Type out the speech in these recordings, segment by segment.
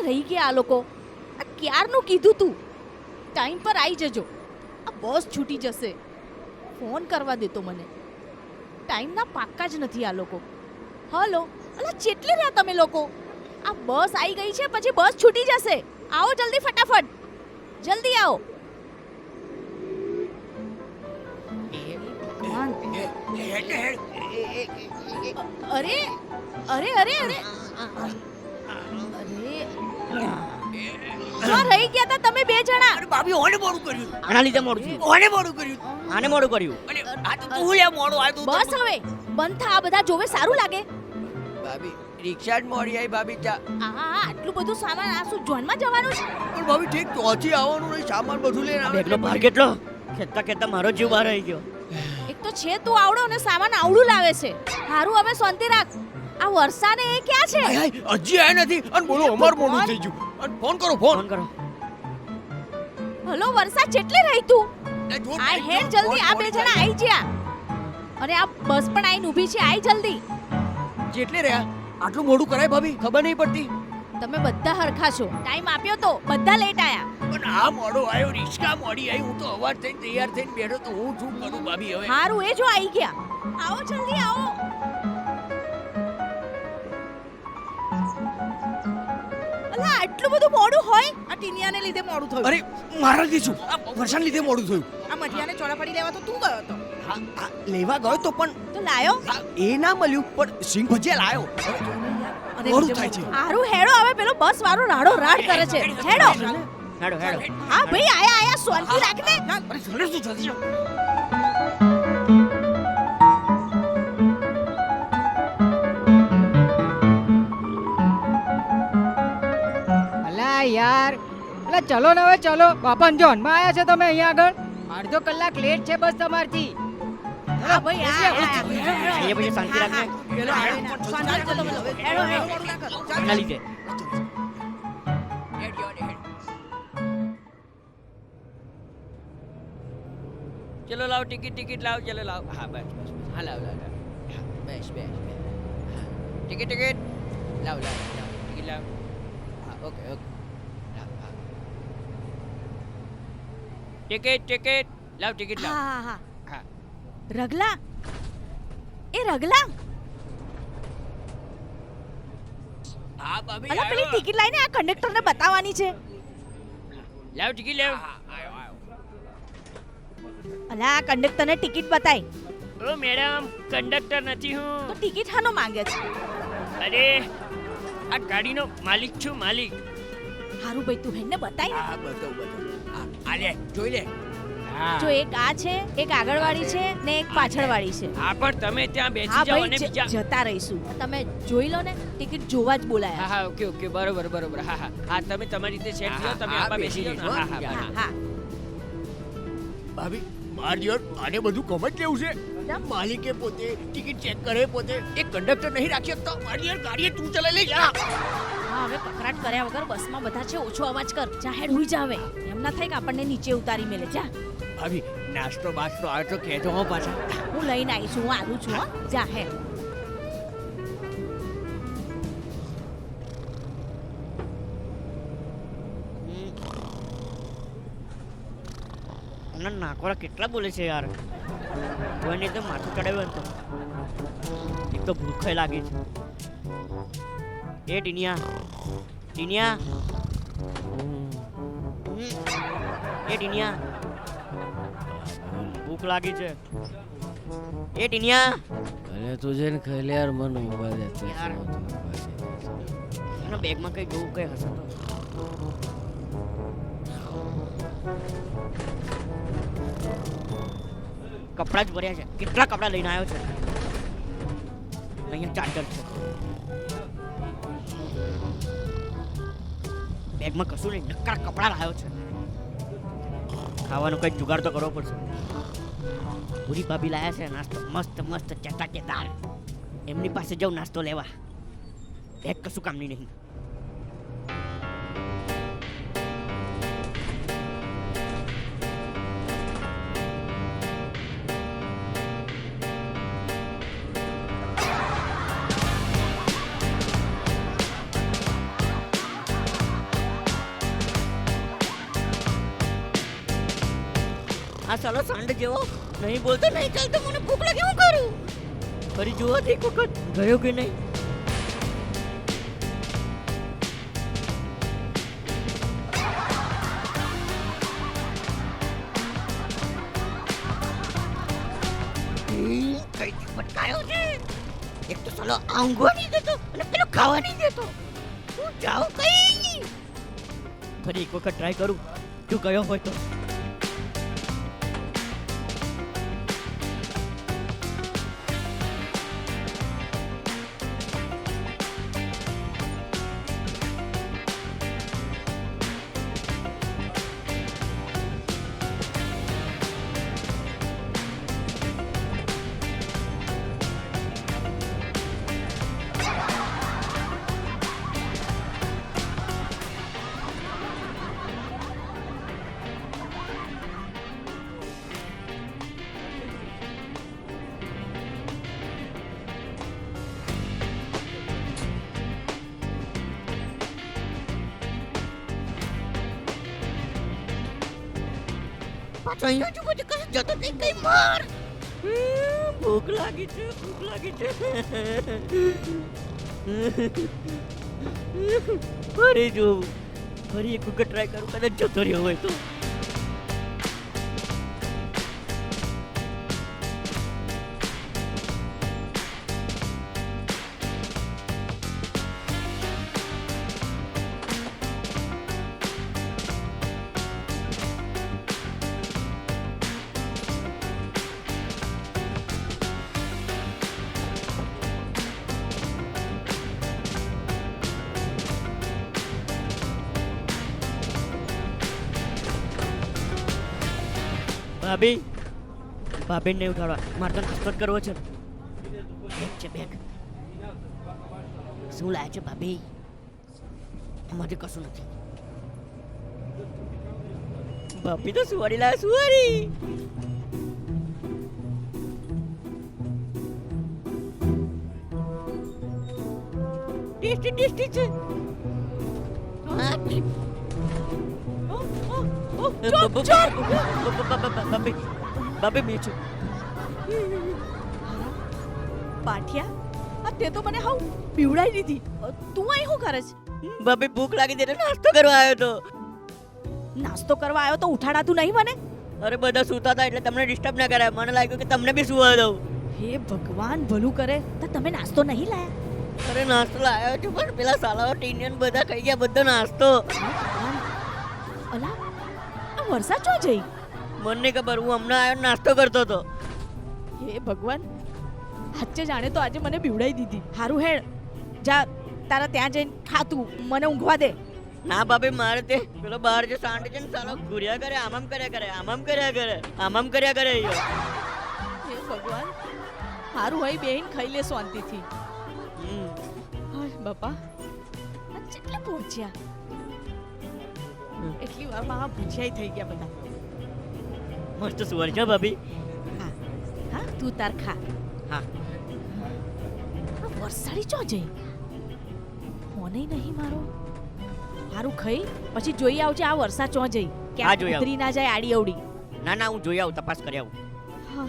રહી ગયા આ લોકો. આ ક્યારનું કીધું તું? ટાઈમ પર આવી જજો. આ બસ છૂટી જશે. ફોન કરવા દેતો મને. ટાઈમના પાક્કા જ નથી આ લોકો. હલો, અલા ચેટલે રહ્યા તમે લોકો? આ બસ આવી ગઈ છે, પછી બસ છૂટી જશે. આવો જલ્દી ફટાફટ. જલ્દી આવો. અરે અરે અરે અરે. અરે રહી ગયા તા તમે બે જણા. અરે ભાભી ઓને મોડું કર્યું. આના લીધે મોડું થયું. ઓને મોડું કર્યું. આને મોડું કર્યું. અને આ તો તું લે મોડું આ તું બસ હવે બંધ થા આ બધા જોવે સારું લાગે. ભાભી રિક્ષા જ મોડી આવી ભાભી ચા આ આટલું બધું સામાન આ શું જોનમાં જવાનું છે? પણ ભાભી ઠીક ચોથી આવવાનું નહીં સામાન બધું લઈને આવે એટલો ભાર કેટલો ખેંચતા ખેંચતા મારો જીવ બહાર આવી ગયો. એક તો છે તું આવડો અને સામાન આવડું લાવે છે. હારું હવે શાંતિ રાખ. આ વર્ષાને એ ક્યાં છે? હાય હાય હજી આયા નથી. અને બોલો અમાર મોડું થઈ ગયું. અને ફોન કરો ફોન. ફોન કરો. હલો વર્ષા જેટલી રહી તું? આ હેડ જલ્દી આ બે જણા આવી જ્યા અને આ બસ પણ આઈને ઊભી છે આઈ જલ્દી. જેટલે રહ્યા? આટલું મોડું કરાય ભાભી? ખબર નહીં પડતી. તમે બધા હરખા છો. ટાઈમ આપ્યો તો બધા લેટ આયા. પણ આ મોડો આવ્યો રિક્ષા મોડી આવી હું તો અવાર થઈને તૈયાર થઈને બેઠો તો હું શું કરું ભાભી હવે? હારું એ જો આવી ગયા. આવો જલ્દી આવો. અલા આટલું બધું મોડું હોય? આ ટીનિયાને લીધે મોડું થયું. અરે મારા લીધે શું? આ વરસાદ લીધે મોડું થયું. આ મઠિયાને ચોરાફળી લેવા તો તું ગયો હતો. હા હા, લેવા ગયો તો પણ તો લાયો? એ ના મળ્યું પણ સિંગ ભજીયા લાયો. મોડું થાય છે. આરું હેડો હવે પેલો બસ વાળો રાડો રાડ કરે છે. હેડો. હેડો હેડો. હા ભાઈ આયા આયા સોલકી રાખને. અરે જલ્દી જલ્દી અલા ચલો ને હવે ચલો. બાપન જોનમાં આવ્યા છો તમે અહીંયા આગળ? અડધો કલાક લેટ છે બસ તમારથી. હા ભાઈ આ શાંતિ ચલો લાવ ટિકિટ ટિકિટ લાવ ચલો લાવ. હા બસ બસ. હા લાવ લાવ લાવ. હા, બેસ બેસ. હા. Ticket ticket. લાવ લાવ લાવ. ટિકિટ લાવ. હા ઓકે ઓકે લાવ હા ટિકિટ ટિકિટ લાવ ટિકિટ લાવ હા હા રગલા એ રગલા હા ભાભી અલા પેલી ટિકિટ લઈને આ કંડક્ટરને બતાવવાની છે. લાવ ટિકિટ લાવ અલા આ કંડક્ટરને ટિકિટ બતાય ઓ મેડમ કંડક્ટર નથી તો હું ટિકિટ હાનો માંગે છે. અરે આ ગાડીનો માલિક છું માલિક. હારું ભાઈ તું હેને બતાય ને. હા બતાવ બતાવ. આ લે જોઈ લે. જો એક આ છે એક આગળવાળી છે ને એક પાછળવાળી છે. હા પણ તમે ત્યાં બેસી જાઓ અને બીજા જતા રહીશું. તમે જોઈ લો ને ટિકિટ જોવા જ બોલાયા. હા ઓકે ઓકે બરોબર બરોબર. હા હા. હા તમે તમારી રીતે સેટ થયો તમે આમાં બેસી જાઓ હા હા હા. ભાભી માર જીવન આને બધું કમ જ લેવું છે માલિકે પોતે ટિકિટ ચેક કરે પોતે એક કંડક્ટર નહીં રાખી શકતો. મારી યાર ગાડીએ તું ચલાવી લઈ જા. હા હવે કકરાટ કર્યા વગર બસમાં બધા છે ઓછો અવાજ કર. જાહેર હુઈ જાવે એમ ના થાય કે આપણને નીચે ઉતારી મેલે. જા. ભાભી નાસ્તો બાસ્તો આવે તો કહેજો હો પાછા. હું લઈને આવી છું હું આવું છું હો. જાહેર અને નાકોરા કેટલા બોલે છે યાર? કોઈને તો માથું ચડાવ્યું તો. એક તો ભૂખે લાગે છે. એ ટીનિયા. ટીનિયા. એ ટીનિયા. ભૂખ લાગી છે. એ ટીનિયા. અરે તું જઈને ખાઈ યાર મને ઊભા દે યાર. એના બેગમાં કઈ જોવું કઈ હશે તો. કપડાં જ ભર્યા છે. કેટલા કપડાં લઈને આવ્યો છે? અહીંયા ચાર્જર છે. બેગમાં કશું નહીં, નક્કર કપડાં લાવ્યો છે. ખાવાનું કંઈક જુગાડ તો કરવો પડશે. પૂરી ભાભી લાયા છે, નાસ્તો, મસ્ત મસ્ત ચટાકેદાર એમની પાસે જાઉં, નાસ્તો લેવા. બેગ કશું કામની નહીં. આ સાલો સાંડ જેવો નહીં બોલતો, નહીં ચાલતો, મને ભૂખ લાગે, હું કરું? ફરી જુઓ, એક વખત ગયો કે નહીં? કઈથી ભટકાયો છે? એક તો સાલો ઊંઘવા નહીં દેતો અને પેલો ખાવા નહીં દેતો. હું જાઉં કઈ ફરી એક વખત ટ્રાય કરું, જો ગયો હોય તો. અહીંયા તો કશું જતો નહીં કઈ માર. ભૂખ લાગી છે ભૂખ લાગી છે. ફરી જોઉં. ફરી એક વખત ટ્રાય કરું કદાચ જતો રહ્યો હોય તો. ભાભી. ભાભી નહીં ઉઠાડવા. મારે તો નાસ્તો કરવો છે બેગ છે બેગ શું લાયા છે ભાભી? એમાંથી કશું નથી. ભાભી તો સુવારી લાયા સુવારી ટેસ્ટી ટેસ્ટી છે. દે નાસ્તો કરવા આવ્યો તો ઉઠાડાતું નહીં મને અરે બધા સૂતા એટલે તમને ડિસ્ટર્બ ના કરાય મને લાગ્યું કે તમને બી સુવા દઉં હે ભગવાન ભલું કરે તમે નાસ્તો નહીં લાયા અરે નાસ્તો લાવ્યો છું પણ પેલા સાલાઓ ટીનિયન બધા ખાઈ ગયા બધો નાસ્તો વરસાદ ચો જઈ? મને ખબર હું હમણાં આવ્યો નાસ્તો કરતો હતો. હે ભગવાન હાચે જાણે તો આજે મને બીવડાઈ દીધી. હારું હેડ જા તારા ત્યાં જઈને ખાતું મને ઊંઘવા દે. ના બાપી મારે તે પેલો બહાર જે સાંડ છે ને સાલો ઘુર્યા કરે આમ આમ કર્યા કરે આમ આમ કર્યા કરે આમ આમ કર્યા કરે. હે ભગવાન હારું હોય બેહીન ખાઈ લે શાંતિથી. હાય બાપા કેટલા પહોંચ્યા એટલી વારમાં આ ભૂખ્યાઈ થઈ ગયા બધા. મસ્ત સુવર છે ભાભી. હા. હા તું તાર ખા. હા. આ વરસાડી ચો જઈ? ફોને નહીં મારો. મારું ખાઈ પછી જોઈ આવજે આ વરસાદ ચો જઈ. કે ક્યાં જોઈ. ઉતરી ના જાય આડી અવડી. ના ના હું જોઈ આવું તપાસ કરી આવું. હા.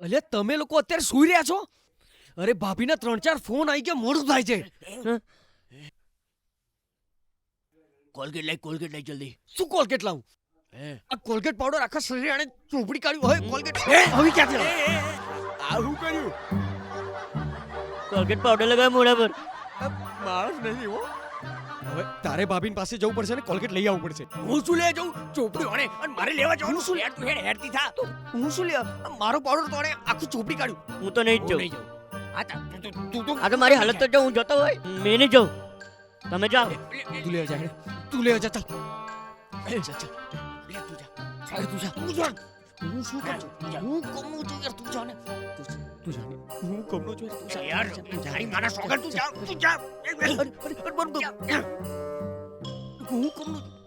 અલે તમે લોકો અત્યારે સુઈ રહ્યા છો? અરે ભાભીના ત્રણ ચાર ફોન આવી ગયા મોડું થાય છે. કોલગેટ લઈ કોલગેટ લઈ જલ્દી. શું કોલગેટ લાવું? આ કોલગેટ પાવડર આખા શરીરે આણે ચોપડી કાઢ્યું હોય કોલગેટ હવે ક્યાંથી? આવું કર્યું? કોલગેટ પાવડર લગાવ મોઢા પર માણસ નહીં હો. હવે તારે ભાભીન પાસે જવું પડશે ને કોલગેટ લઈ આવવું પડશે. હું શું લે જાઉં? ચોપડી ઓણે અને મારે લેવા જવાનું શું હેડ તું હેડ હેડતી થા. હું શું લે? મારો પાવડર તો આણે આખું ચોપડી કાઢ્યું. હું તો નહીં જ જાઉં. આ તા તું તું તું તું. આ તો મારી હાલત તો જો હું જતો હોય. મેં નહીં જાઉં તમે જાઓ. તું લે જા તું લે. જા ચાલ. લે જા જા લે તું જા. ચાલ તું જા. તું જા. હું શું કરું? તું જા. હું કમું છું યાર તું જા ને. તું તું જા. હું કમનો છું તું જા. યાર તારી મારા સોગર તું જા તું જા. અરે, અરે, અરે, બંધ હું કમનો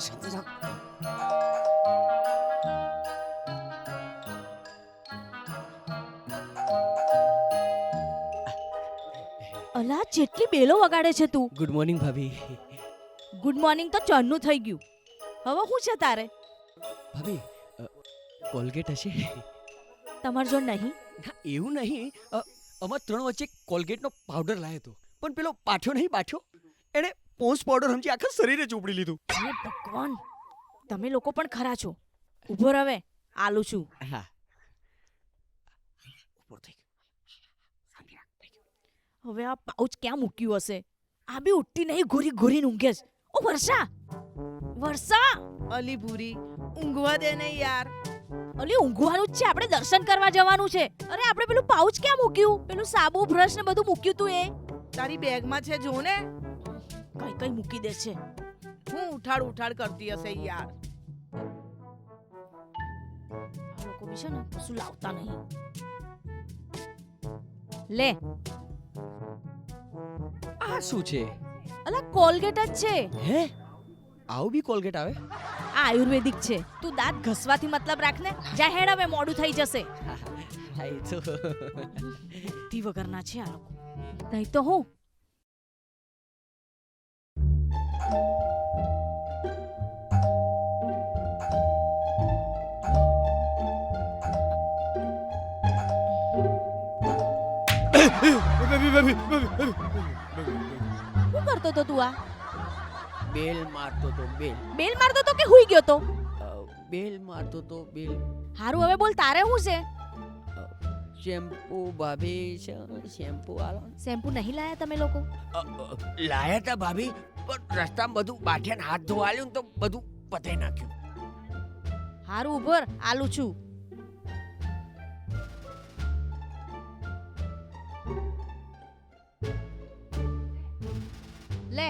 શાંતિરામ અલા જેટલી બેલો વગાડે છે તું. ગુડ મોર્નિંગ ભાભી. ગુડ મોર્નિંગ તો ચાંદનું થઈ ગયું. હવે શું છે તારે? ભાભી કોલગેટ હશે? તમાર જો નહીં? ના એવું નહીં. અ, અમાર ત્રણ વચ્ચે કોલગેટનો પાવડર લાવ્યો હતો. પણ પેલો પાઠ્યો નહીં પાઠ્યો? એણે પોન્સ પાવડર સમજી આખા શરીરે ચોપડી લીધું. હે ભગવાન તમે લોકો પણ ખરા છો. ઊભો રવે આલું છું. હા. ઉપર થઈ હવે આ પાઉચ ક્યાં મૂક્યું હશે? આ બી ઉઠતી નહીં ઘોરી ઘોરીને ઊંઘે છે. ઓ વર્ષા વર્ષા! અલી ભૂરી ઊંઘવા દે ને યાર. અલી ઊંઘવાનું જ છે. આપણે દર્શન કરવા જવાનું છે. અરે આપણે પેલું પાઉચ ક્યાં મૂક્યું? પેલું સાબુ બ્રશ ને બધું મૂક્યું તું એ. તારી બેગમાં છે જો ને. કઈ કઈ મૂકી દે છે. હું ઉઠાડ ઉઠાડ કરતી હશે યાર. આ લોકો બી છે ને કશું લાવતા નહીં. લે. આ શું છે? અલા કોલગેટ જ છે. હે? આવું બી કોલગેટ આવે? આ આયુર્વેદિક છે. તું દાંત ઘસવાથી મતલબ રાખ ને જા હેડ હવે મોડું થઈ જશે. બુદ્ધિ વગરના છે આ લોકો. નહીં તો હું શું કરતો તો તું આ? બેલ મારતો તો બેલ. બેલ મારતો તો કે હુઈ ગયો તો? બેલ મારતો તો બેલ. હારું હવે બોલ તારે શું છે? શેમ્પુ ભાભી શેમ્પુ આલો. શેમ્પુ નહીં લાયા તમે લોકો? લાયા તા ભાભી પણ રસ્તામાં બધું બાઠિયાને હાથ ધોવાલ્યું ને તો બધું પતાઈ નાખ્યું. હારું ઉભર આલુ છું. લે.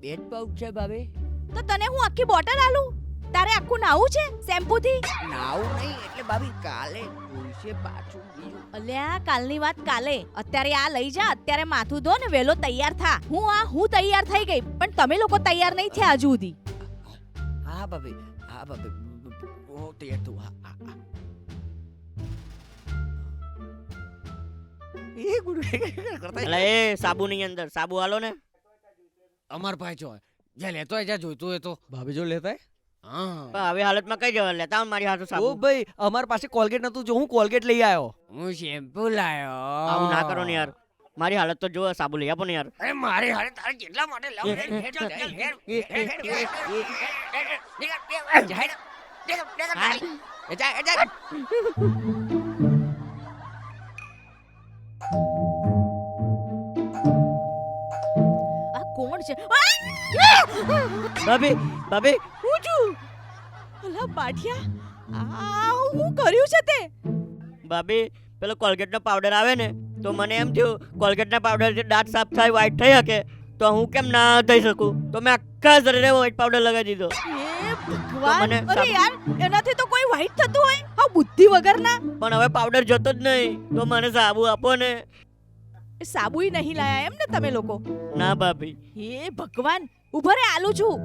બેટ પાઉચ છે ભાભી. તો તને હું આખી બોટલ આલું? તારે આખું નાવું છે શેમ્પુ થી નાવું નહીં એટલે ભાભી કાલે ધોઈશે પાછું બીજું. અલ્યા કાલની વાત કાલે. અત્યારે આ લઈ જા અત્યારે માથું ધો ને વેલો તૈયાર થા. હું આ હું તૈયાર થઈ ગઈ પણ તમે લોકો તૈયાર નહીં થયા હજુ સુધી. હા ભાભી હા ભાભી. હું તૈયાર તું હા. એ ગુરુ કરતા એ. સાબુની અંદર સાબુ હાલો ને. અમાર ભાઈ જો જ્યાં લેતો હોય જ્યાં જોઈતું હોય તો. ભાભી જો લેતા હે? પણ હવે હાલતમાં કઈ જવા લેતા મારી હાથો સાબુ ઓ ભાઈ અમાર પાસે કોલગેટ નતું જો હું કોલગેટ લઈ આવ્યો હું શેમ્પુ લાયો આવું ના કરો ને યાર મારી હાલત તો જો સાબુ લઈ આપો ને યાર અરે મારી હાલત તારે કેટલા માટે કોણ છે ભાભી ભાભી પાઠિયા? આ હું કર્યું છે તે? ભાભી પેલો કોલગેટનો પાવડર આવે ને તો મને એમ થયું કોલગેટના પાવડરથી દાંત સાફ થાય વ્હાઈટ થઈ શકે તો હું કેમ ના થઈ શકું? તો મેં આખા શરીરે વ્હાઈટ પાવડર લગાવી દીધો. ભગવાન! અરે યાર એનાથી તો કોઈ વ્હાઈટ થતું હોય? આ બુદ્ધિ વગરના? પણ હવે પાવડર જતો જ નહીં તો મને સાબુ આપો ને. એ સાબુય નહીં લાયા એમ ને તમે લોકો? ના ભાભી. હે ભગવાન ઉભરે આલું છું.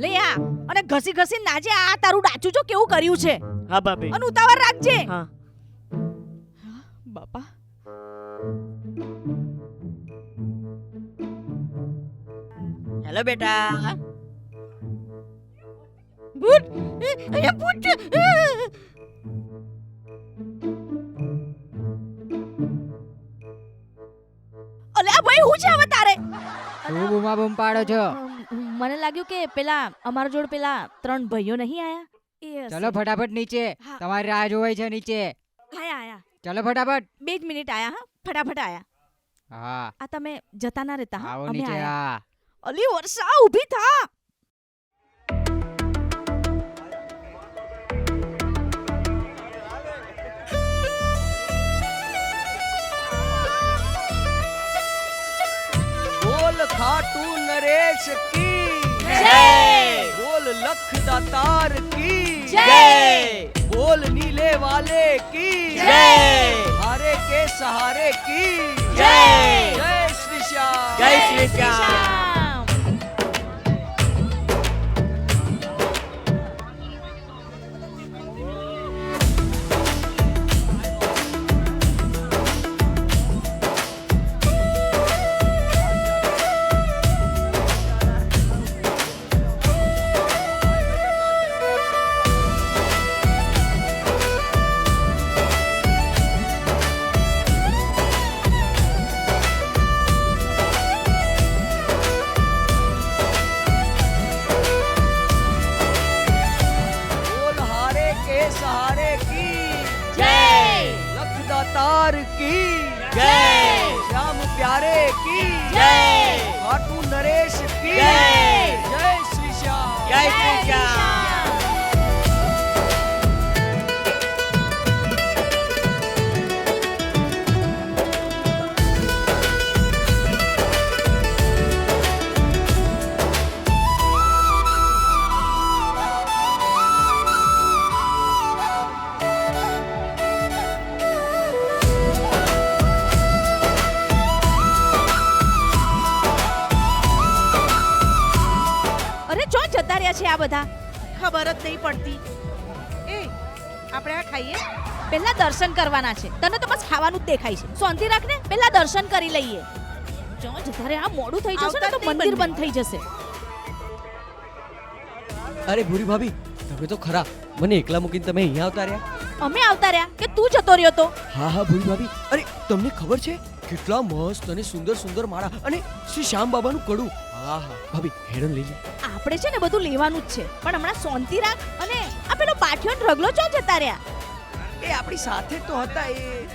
લે આ અને ઘસી ઘસી નાજે આ તારું ડાચું જો કેવું કર્યું છે? હા ભાભી. અને ઉતાવળ રાખજે. હા. બાપા. હેલો બેટા. ભૂત! એ, અહીંયા ભૂત છે. અલે આ ભાઈ હું છે હવે તારે? બૂમા બૂમ પાડો છો. મને લાગ્યું કે પેલા અમારા જોડ પેલા ત્રણ ભાઈઓ નહીં આયા. એ. ચલો ફટાફટ નીચે. તમારી રાહ જોવાય છે નીચે. આયા આયા. ચલો ફટાફટ. બે જ મિનિટ આયા હા. ફટાફટ આયા. હા. આ તમે જતા ના રહેતા હા. આવો અમે નીચે આયા. અલી વર્ષા ઊભી થા. ખાટુ નરેશ કી? જય! બોલ લખતા તાર કી? જય! બોલ નીલે વાલે કી? જય! હારે કે સહારે કી? જય! જય શ્રી શ્યામ! જય શ્રી શ્યામ! સરકાર કી જય શ્યામ પ્યારે કી જય ખાટુ નરેશ કી જય શ્રી શ્યામ જય શ્રી શ્યામ બધા. ખબર જ નહીં પડતી. એ આપણે આ ખાઈએ? પહેલા દર્શન કરવાના છે. તને તો બસ ખાવાનું જ દેખાય છે. શાંતિ રાખ ને પહેલા દર્શન કરી લઈએ. જો જ્યારે આ મોડું થઈ જશે ને તો મંદિર બંધ થઈ જશે. અરે ભૂરી ભાભી તમે તો ખરા. મને એકલા મૂકીને તમે અહીંયા આવતા રહ્યા? અમે આવતા રહ્યા કે તું જતો રહ્યો તો? હા હા ભૂરી ભાભી. અરે તમને ખબર છે? કેટલા મસ્ત અને સુંદર સુંદર માળા અને શ્રી શ્યામ બાબાનું કડું. હા હા. ભાભી હેરણ લઈ લે. આપણે છે ને બધું લેવાનું જ છે. પણ હમણાં શાંતિ રાખ અને આ પેલો પાઠિયો ને રગલો ચો જતા રહ્યા? એ આપણી સાથે તો હતા એ.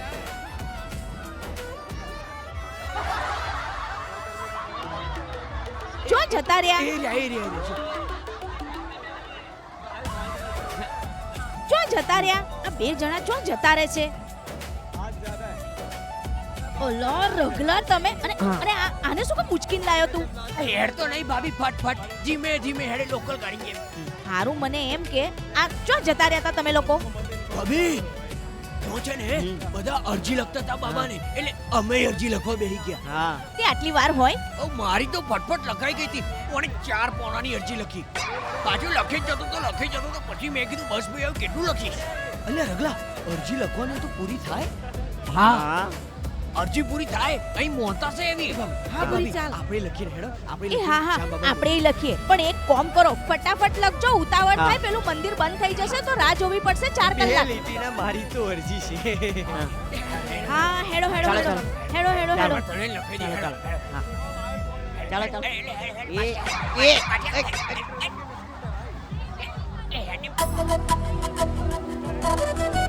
ચો જતા રહ્યા, એ રહ્યા ચો જતા રહ્યા? આ બે જણા ચો જતા રહે છે? ઓલો રગલા તમે. અને અરે આને શું કામ ઉચકીને લાયો તું? હેડ તો નહીં ભાભી ફટફટ ધીમે ધીમે હેડે લોકલ ગાડી કેમ હારું મને એમ કે આ ચો જતા રહ્યા હતા તમે લોકો? ભાભી હું છે ને બધા અરજી લખતા હતા બાબાને. એટલે અમે અરજી લખવા બેહી ગયા. હા. તે આટલી વાર હોય? ઓ મારી તો ફટફટ લખાઈ ગઈ હતી. કોણે ચાર પોણાની અરજી લખી. પાછું લખી જતો તો લખી જતો તો પછી મેં કીધું બસ ભાઈ હવે કેટલું લખીશ? અલ્યા રગલા અરજી લખવાની તો પૂરી થાય? હા. અરજી પૂરી થાય અહીં મોહતા છે એવી હા પૂરી ચાલ. આપણે લખીએ હેડો આપણે હા હા આપણે લખીએ. પણ એક કોમ કરો ફટાફટ લખજો ઉતાવળ થાય પેલું મંદિર બંધ થઈ જશે તો રાહ જોવી પડશે ચાર કલાક. મારી તો અરજી છે. હા. હેડો હેડો હેડો હેડો હેડો હેડો. તને લખી દે ચાલો, ચાલો. ચાલો ચાલો. એ અરે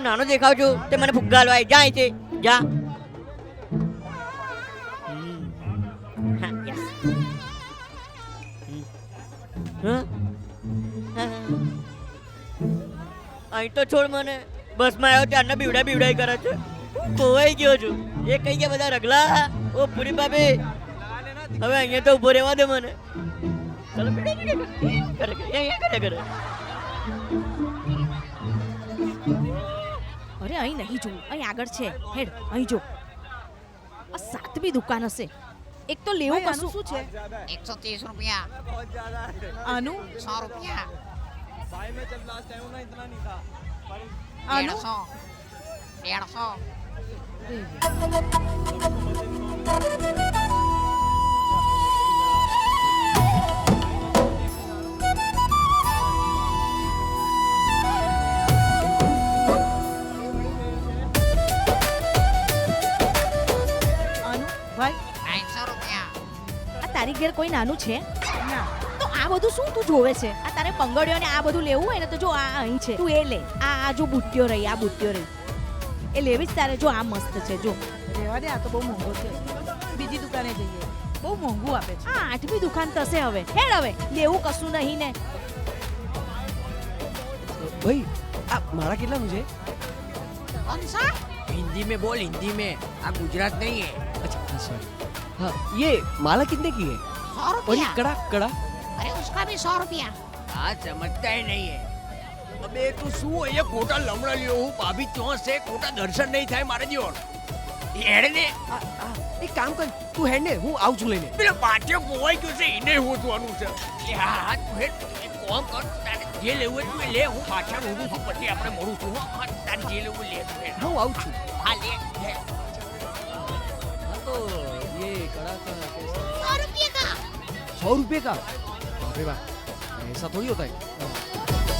હું નાનો દેખાવ છું તે મને ફુગ્ગા હલવાય જા. છે જા. અહીં તો છોડ મને બસમાં આવ્યો ત્યારના બીવડા બીવડાઈ કરે છે. હું ખોવાઈ ગયો છું. એ કઈ ગયા બધા રગલા. ઓ પૂરી બાબે હવે અહીંયા તો ઊભો રહેવા દે મને. ચલો કરે કરે કરે કરે અરે અહીં નહીં જોવું. અહીં આગળ છે. હેડ અહીં જો. આ સાતમી દુકાન હશે. એક તો લેવું કશું? શું છે? એકસો ત્રીસ રૂપિયા. આનું? સો રૂપિયા. આનું? દેડસો દેડસો આનું ભાઈ. ત્રણસો રૂપિયા. આ તારી ઘેર કોઈ નાનું છે? ના. તો આ બધું શું તું જોવે છે? આ તારે બંગડીઓ ને આ બધું લેવું હોય ને તો જો આ અહીં છે. તું એ લે. આ આ જો બુટ્ટીઓ રહી આ બુટ્ટીઓ રહી. એ લેવી જ તારે. જો આ મસ્ત છે જો. રહેવા દે આ તો બહુ મોંઘો છે. બીજી દુકાને જઈએ. બહુ મોંઘું આપે છે. આ આઠમી દુકાન થશે હવે. હેડ હવે. લેવું કશું નહીં ને. ભાઈ આ મારા કેટલાનું છે? હિન્દી મેં બોલ હિન્દી મેં આ ગુજરાત નહીં હે हाँ ये माला कितने की है सौ और ये रुपया कड़ा कड़ा अरे उसका भी सौ रुपया આ સમજતા ही नहीं है અબે તું શું અહીંયા ખોટા લમણા લ્યો હું ભાભી ચોસ છે ખોટા દર્શન નહીં થાય મારે જીવન હેડ ને આ આ એક કામ કર તું હેડ ને હું આવું છું લઈને પેલો પાટિયો ગોવાઈ ગયો છે એને હોતવાનું છે એ હા હા તું હેડ એક કામ કર તારે જે લેવું હોય તું એ લે હું પાછા મોડું છું પછી આપણે મોડું છું હો. હા, તારે જે લેવું હોય લે તું હેડ. હા હું આવું છું હા લે લે हाँ तो ये कड़ा का कैसा सौ रुपये का सौ रुपये का बापरे बाप ऐसा थोड़ी होता है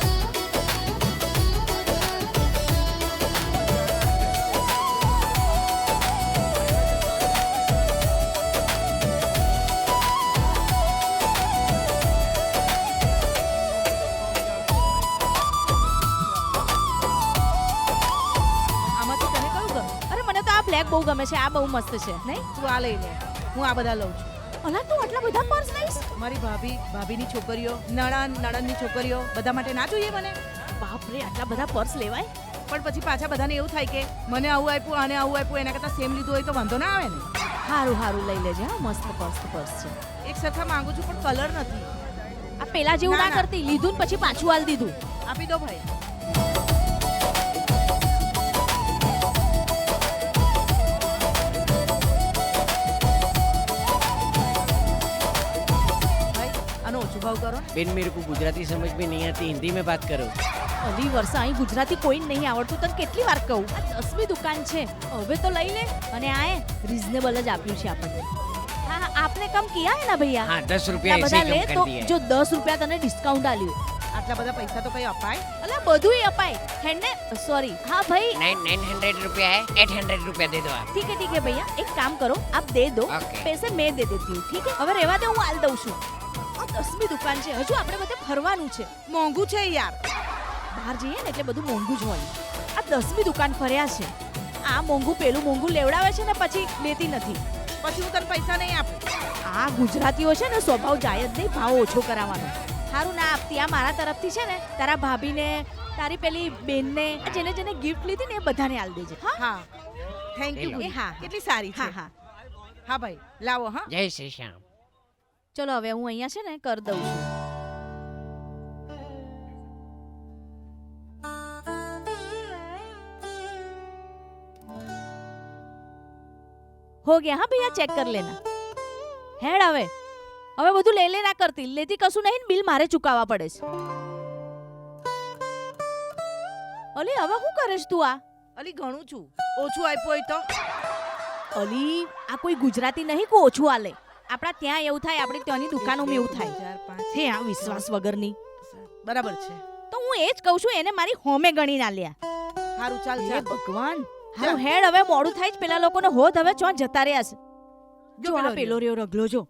આમાં તો તને કયું ગમે અરે મને તો આ બ્લેક બહુ ગમે છે આ બહુ મસ્ત છે નહીં તું આ લઈ લે હું આ બધા લઉં છું. અલા તું આટલા બધા પર્સ લઈશ? મારી ભાભી ભાભીની છોકરીઓ નણન નણંદની છોકરીઓ બધા માટે ના જોઈએ મને. બાપ રે આટલા બધા પર્સ લેવાય? પણ પછી પાછા બધાને એવું થાય કે મને આવું આપ્યું આને આવું આપ્યું એના કરતાં સેમ લીધું હોય તો વાંધો ના આવે ને. હારું હારું લઈ લેજે હા મસ્ત પર્સ પર્સ છે. એક સરખા માંગુ છું પણ કલર નથી. આ પેલા જેવું ના. કરતી લીધું ને પછી પાછું આલ દીધું. આપી દો ભાઈ. આનો ઓછો ભાવ કરો ને બેન મેરે કો ગુજરાતી સમજ में नहीं आती हिंदी में बात करो અલી વર્ષા અહીં ગુજરાતી કોઈ નહીં આવડતું તને કેટલી વાર કહું આ દસમી દુકાન છે હવે તો લઈ લે અને આ એ રિઝનેબલ જ આપ્યું છે આપણને હા હા આપને કમ કિયા હે ના ભૈયા हाँ दस આ रुपया ऐसे બધા ही લે कम તો कर दिया જો દસ રૂપિયા તને ડિસ્કાઉન્ટ આલ્યું આટલા બધા પૈસા તો કઈ અપાય અલા બધું અપાય હેડને સોરી હા ભાઈ नाइन नाइन हंड्रेड रुपया है एट हंड्रेड रुपया दे दो आप ठीक है ठीक है भैया एक काम करो आप दे दो Okay. पैसे मैं दे देती हूँ ठीक है હવે રહેવા દે હું આલ દઉં છું આ દસમી દુકાન છે. હજુ આપણે બધે ફરવાનું છે. મોંઘું છે યાર. બહાર જઈએ ને એટલે બધું મોંઘું જ હોય. આ દસમી દુકાન ફર્યા છે. આ મોંઘું પેલું મોંઘું લેવડાવે છે ને પછી લેતી નથી. પછી હું તને પૈસા નહીં આપું. આ ગુજરાતીઓ છે ને સ્વભાવ જાય જ નહીં ભાવ ઓછો કરાવવાનો. સારું ના આપતી. આ મારા તરફથી છે ને તારા ભાભીને તારી પેલી બેનને જેને જેને ગિફ્ટ લીધી ને એ બધાને આલ દેજે. હા? હા. થેન્ક યુ હા કેટલી સારી હા હા. હા ભાઈ. લાવો હા. જય શ્રી શ્યામ. ચલો હવે હું અહીંયા છે ને કરી દઉં છું. હો ગયા હા ભૈયા ચેક કર લેના. હેડ હવે. હવે બધું લે લે ના કરતી. લેતી કશું નહીં બિલ મારે ચૂકવવા પડે છે. અલી હવે શું કરે તું આ? અલી ઘણું છું. ઓછું આપ્યું હોય તો. અલી આ કોઈ ગુજરાતી નહીં કો ઓછું આલે આપણા ત્યાં એવું થાય આપણી ત્યાંની દુકાનોમાં એવું થાય. હે આ વિશ્વાસ વગરની. બરાબર છે. તો હું એ જ કહું છું એને મારી હોમે ગણી ના લ્યા. સારું ચાલ હે ચાલ. ભગવાન હારું હેડ હવે મોડું થાય જ પેલા લોકોને હોત હવે ચોં જતા રહ્યા છે. જો આ પેલો પેલો રહ્યો રગલો જો.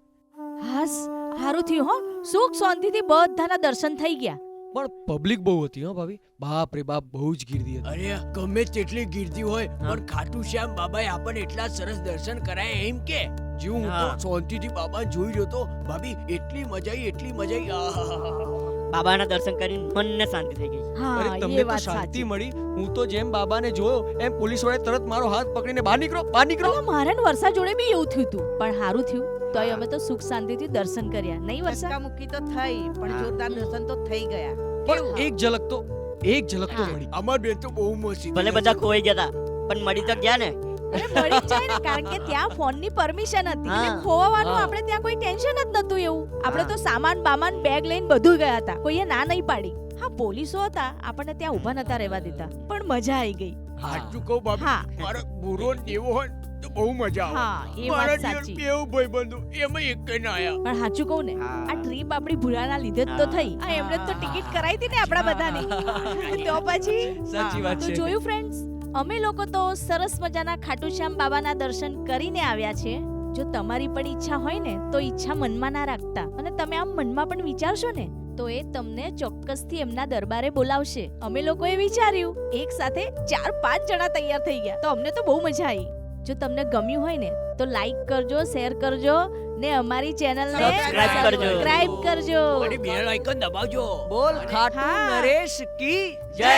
હાસ હારું થયું હો. સુખ શાંતિથી બધાના દર્શન થઈ ગયા. પણ પબ્લિક બહુ હતી હો ભાભી. બાપ રે બાપ બહુ જ ગીર્દી હતી. અરે ગમે તેટલી ગીર્દી હોય પણ ખાટુ શ્યામ બાબાએ આપણને એટલા સરસ દર્શન કરાય એમ કે? જે હું તો. શાંતિથી બાબા જોઈ રહ્યો તો ભાભી એટલી મજા આવી એટલી મજા આવી બાબાના દર્શન કરીને મનને શાંતિ થઈ ગઈ. અરે તમને તો શાંતિ મળી. હું તો જેમ બાબાને જોયો એમ પોલીસ વાળે તરત મારો હાથ પકડીને બહાર નીકળો બહાર નીકળો. મારા ને વર્ષા જોડે બી એવું થયું હતું પણ સારું થયું. તોય અમે તો સુખ શાંતિથી દર્શન કર્યા. નહીં વર્ષા મુક્કી તો થઈ પણ જોરદાર દર્શન તો થઈ ગયા. પણ એક ઝલક તો એક ઝલક તો મળી. અમાર બેન તો બહુ મસ્ત. ભલે બધા ખોઈ ગયા હતા પણ મળી તો ગયા ને. અરે મળી જ જાય ને કારણ કે ત્યાં ફોનની પરમિશન હતી એટલે ખોવાવાનું આપણે ત્યાં કોઈ ટેન્શન જ નતું એવું. આપણે તો સામાન બામાન બેગ લઈને બધું ગયા હતા. કોઈએ ના નહીં પાડી. હા પોલીસો હતા. આપણને ત્યાં ઊભા નતા રહેવા દેતા. પણ મજા આવી ગઈ. સાચું કહું હા. મારો બુરો દેવો હોય તો બહુ મજા આવે. હા એ મારા વાત સાચી. બેવ ભાઈબંધો? એમાં એક ના આયા. પણ હાચું કહું ને આ ટ્રીપ આપણી ભૂલાના લીધે જ તો થઈ. આ એમણે જ તો ટિકિટ કરાવી હતી ને આપણા બધાની. તો પછી? સાચી વાત તો છે. જોયું ફ્રેન્ડ્સ અમે લોકો તો સરસ મજાના ખાટુશ્યામ બાબાના દર્શન કરીને આવ્યા છે જો તમારી પણ ઈચ્છા હોય ને તો ઈચ્છા મનમાં ના રાખતા. અને તમે આમ મનમાં પણ વિચારશો ને તો એ તમને ચોક્કસથી એમના દરબારે બોલાવશે. અમે લોકોએ વિચાર્યું એક સાથે ચાર પાંચ જણા તૈયાર થઈ ગયા. તો અમને તો બહુ મજા આવી જો તમને ગમ્યું હોય ને તો લાઈક કરજો શેર કરજો ને અમારી ચેનલને ને કરજો. સબસ્ક્રાઇબ કરજો. અને બેલ આઇકન દબાવજો. બોલ ખાટુ હા. નરેશ કી જય!